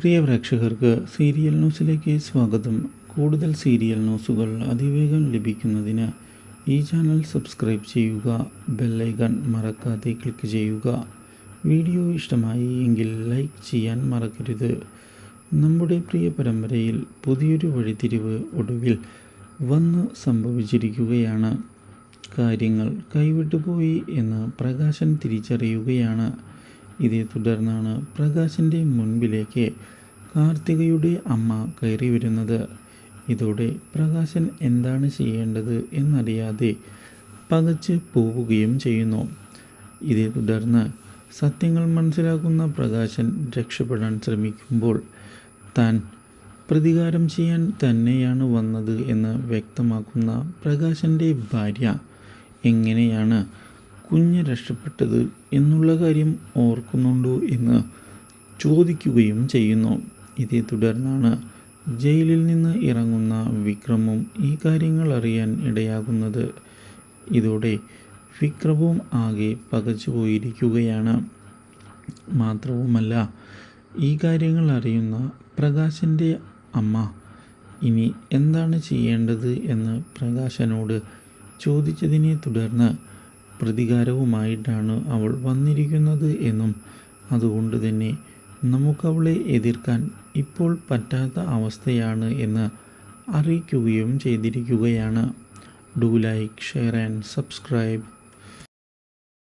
പ്രിയ പ്രേക്ഷകർക്ക് സീരിയൽ ന്യൂസിലേക്ക് സ്വാഗതം. കൂടുതൽ സീരിയൽ ന്യൂസുകൾ അതിവേഗം ലഭിക്കുന്നതിന് ഈ ചാനൽ സബ്സ്ക്രൈബ് ചെയ്യുക ബെല്ലൈക്കൺ മറക്കാതെ ക്ലിക്ക് ചെയ്യുക. വീഡിയോ ഇഷ്ടമായി എങ്കിൽ ലൈക്ക് ചെയ്യാൻ മറക്കരുത്. നമ്മുടെ പ്രിയ പരമ്പരയിൽ പുതിയൊരു വഴിത്തിരിവ് ഒടുവിൽ വന്ന് സംഭവിച്ചിരിക്കുകയാണ്. കാര്യങ്ങൾ കൈവിട്ടുപോയി എന്ന് പ്രകാശൻ തിരിച്ചറിയുകയാണ്. ഇതേ തുടർന്നാണ് പ്രകാശിന്റെ മുൻപിലേക്ക് കാർത്തികയുടെ അമ്മ കയറി വരുന്നത്. ഇതോടെ പ്രകാശൻ എന്താണ് ചെയ്യേണ്ടത് എന്നറിയാതെ പകച്ച് പോവുകയും ചെയ്യുന്നു. ഇതേ തുടർന്ന് സത്യങ്ങൾ മനസ്സിലാക്കുന്ന പ്രകാശൻ രക്ഷപ്പെടാൻ ശ്രമിക്കുമ്പോൾ താൻ പ്രതികാരം ചെയ്യാൻ തന്നെയാണ് വന്നത് എന്ന് വ്യക്തമാക്കുന്ന പ്രകാശന്റെ ഭാര്യ എങ്ങനെയാണ് കുഞ്ഞ് രക്ഷപ്പെട്ടത് എന്നുള്ള കാര്യം ഓർക്കുന്നുണ്ടോ എന്ന് ചോദിക്കുകയും ചെയ്യുന്നു. ഇതേ തുടർന്നാണ് ജയിലിൽ നിന്ന് ഇറങ്ങുന്ന വിക്രമും ഈ കാര്യങ്ങൾ അറിയാൻ ഇടയാകുന്നത്. ഇതോടെ വിക്രവും ആകെ പകച്ചുപോയിരിക്കുകയാണ് മാത്രവുമല്ല ഈ കാര്യങ്ങൾ അറിയുന്ന പ്രകാശന്റെ അമ്മ ഇനി എന്താണ് ചെയ്യേണ്ടത്? എന്ന് പ്രകാശനോട് ചോദിച്ചതിനെ തുടർന്ന് പ്രതികാരവുമായിട്ടാണ് അവൾ വന്നിരിക്കുന്നത് എന്നും അതുകൊണ്ട് തന്നെ നമുക്കവളെ എതിർക്കാൻ ഇപ്പോൾ പറ്റാത്ത അവസ്ഥയാണ് എന്ന് അറിയിക്കുകയും ചെയ്തിരിക്കുകയാണ്. Do like share and subscribe